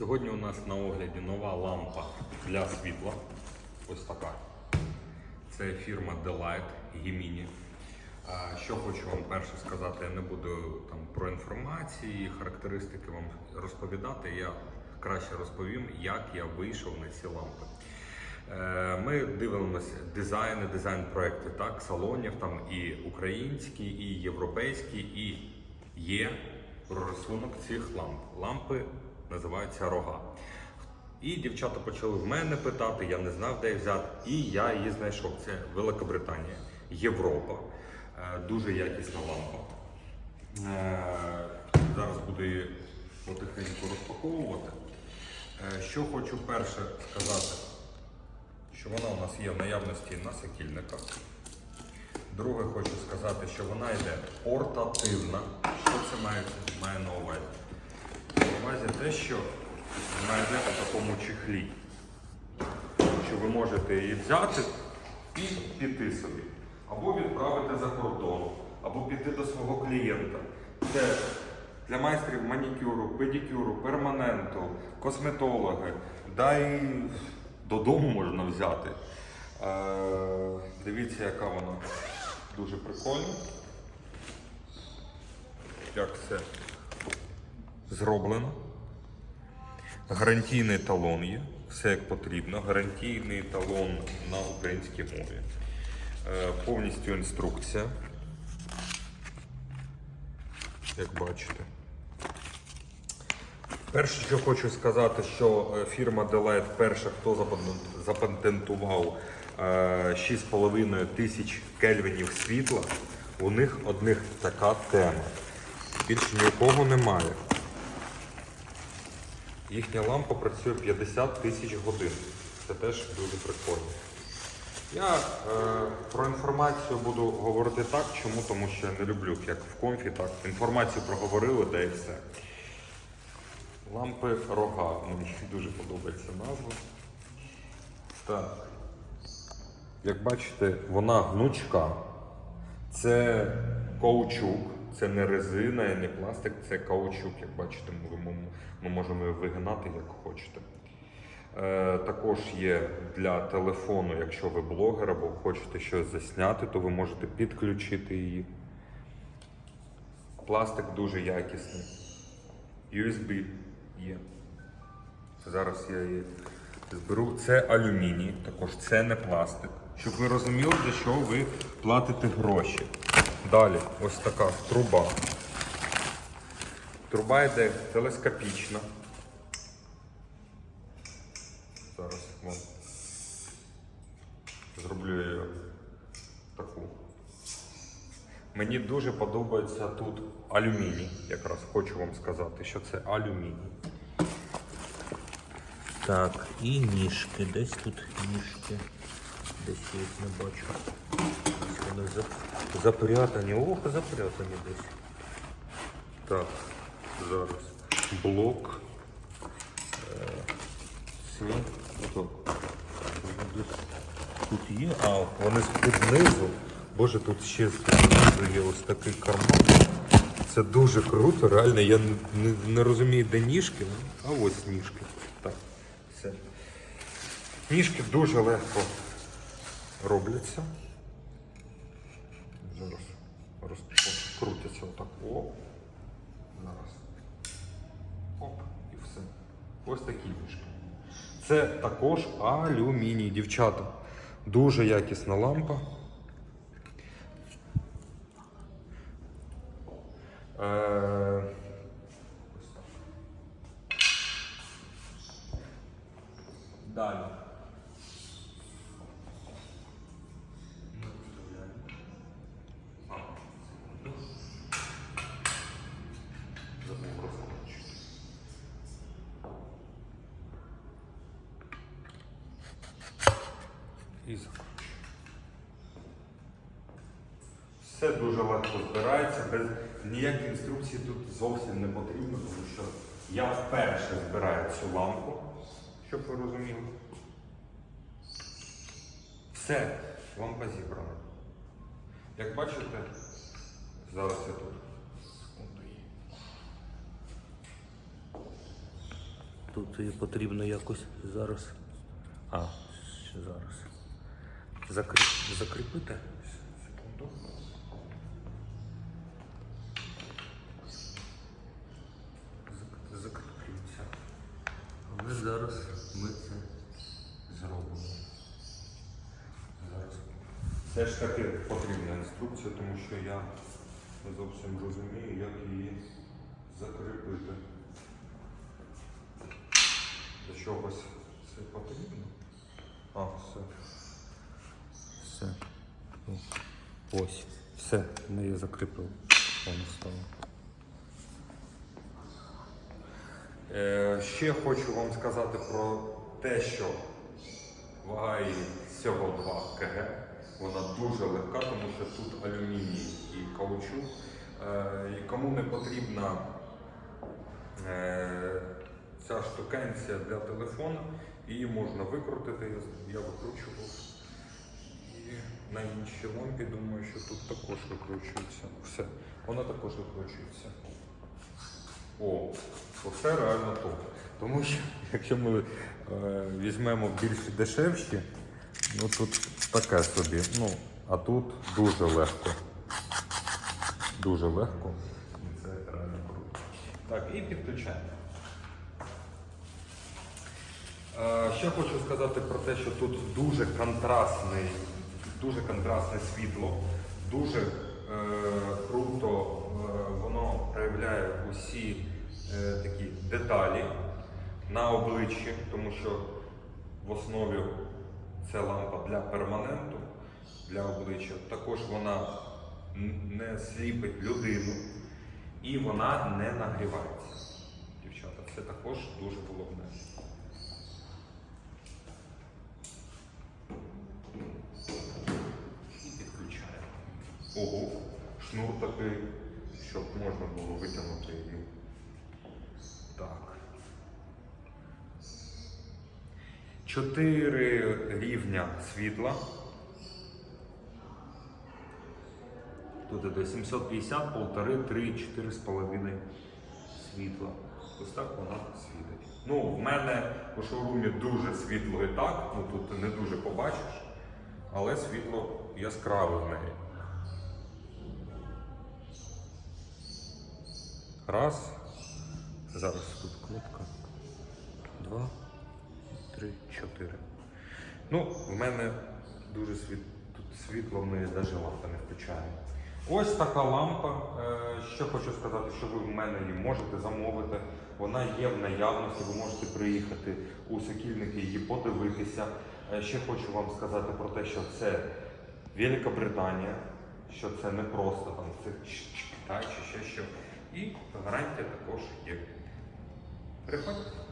Сьогодні у нас на огляді нова лампа для світла. Ось така. Це фірма Delight Gemini. Що хочу вам перше сказати, я не буду там про інформації, характеристики вам розповідати. Я краще розповім, як я вийшов на ці лампи. Е, Ми дивимося дизайни, дизайн-проекти так, салонів, там і українські, і європейські, і є прорисунок цих ламп. Лампи називаються рога. І дівчата почали в мене питати, я не знав, де їх взяти. І я її знайшов. Це Великобританія, Європа. Е, Дуже якісна лампа. Е, Зараз буду її потихеньку розпаковувати. Е, Що хочу перше сказати, що вона у нас є в наявності на сокільниках. Друге, хочу сказати, що вона йде портативна. Що це має, має на увазі? Увазі те, що вона йде у такому чехлі. Що ви можете її взяти і піти собі. Або відправити за кордон, або піти до свого клієнта. Це для майстрів манікюру, педикюру, перманенту, косметологи, да і додому можна взяти. Е, дивіться, яка вона дуже прикольна. Як все зроблено. Гарантійний талон є, все як потрібно. Гарантійний талон на українській мові. Е, повністю інструкція. Як бачите. Перше, що хочу сказати, що е, фірма Delight перша, хто запатентував е, 6,5 тисяч кельвінів світла, у них одних така тема. Більше нікого немає. Їхня лампа працює 50 тисяч годин. Це теж дуже прикольно. Я е, про інформацію буду говорити так, чому? Тому що я не люблю, як в комфі, так. Інформацію проговорили, де і все. Лампи рога. Мені дуже подобається назва. Так. Як бачите, вона гнучка. Це каучук, це не резина не пластик, це каучук. Як бачите, ми, ми, можемо її вигинати як хочете. Е, також є для телефону, якщо ви блогер або хочете щось засняти, то ви можете підключити її. Пластик дуже якісний. USB є. Зараз я її зберу. Це алюміній, також це не пластик. Щоб ви розуміли, за що ви платите гроші. Далі, ось така труба. Труба йде телескопічна. Зараз вам зроблю її таку. Мені дуже подобається тут алюміній. Якраз хочу вам сказати, що це алюміній. Так, і ніжки. Десь тут ніжки. Десь їх не бачу. Вони запрятані. Ох, запрятані десь. Так, зараз блок. Ото. Тут є, а вони знизу. Боже, тут ще знизу є ось такий карман. Це дуже круто, реально. Я не, не, не розумію, де ніжки, а ось ніжки. Так, все. Ніжки дуже легко робляться. Зараз розкрутяться отак. О. Зараз. Оп, і все. Ось такі ніжки. Це також алюміній, дівчата. Дуже якісна лампа. Е, ось так. Далі. А, секунду. Забув розкручити. І закручую. Все дуже збирається, без ніякої інструкції тут зовсім не потрібно, тому що я вперше збираю цю лампу, щоб ви розуміли. Все, лампа зібрана. Як бачите, зараз я тут тут її потрібно якось зараз. А, зараз. Закріп... Закріпити. Зараз ми це зробимо. Зараз. Все ж таки потрібна інструкція, тому що я не зовсім розумію, як її закріпити. Для чогось це потрібно. А, все. Все. Ну, Ось. Все, ми її закріпили. Воно стало. Е, ще хочу вам сказати про те, що вага її всього 2 кг. Вона дуже легка, тому що тут алюміній і каучук. Е, і кому не потрібна е, ця штукенція для телефону, її можна викрутити. Я викручував. І на іншій лампі думаю, що тут також викручується. Все, вона також викручується. О, оце реально топ. Тому що якщо ми е, візьмемо більш дешевші, ну тут таке собі. Ну, а тут дуже легко. Дуже легко. Це реально круто. Так, і підключаємо. Е, Ще хочу сказати про те, що тут дуже контрастний, дуже контрастне світло, дуже е, круто е, воно проявляє усі такі деталі на обличчі, тому що в основі це лампа для перманенту, для обличчя. Також вона не сліпить людину і вона не нагрівається. Дівчата, це також дуже головне. І підключаємо. Ого, шнур такий, щоб можна було витягнути її. Так. Чотири рівня світла. Тут іде 750, полтори, 3, 4,5 світла. Ось так вона світить. Ну, в мене у шоурумі дуже світло і так, ну тут не дуже побачиш, але світло яскраве в неї. Раз. Зараз тут кнопка. Два, три, чотири. Ну, в мене дуже світ... тут світло ми навіть лампи не включаємо. Ось така лампа. Е, Що хочу сказати, що ви в мене її можете замовити. Вона є в наявності, ви можете приїхати у сокільники її подивитися. Е, Ще хочу вам сказати про те, що це Велика Британія, що це не просто там це чи ще що. І гарантія також є. Приходьте.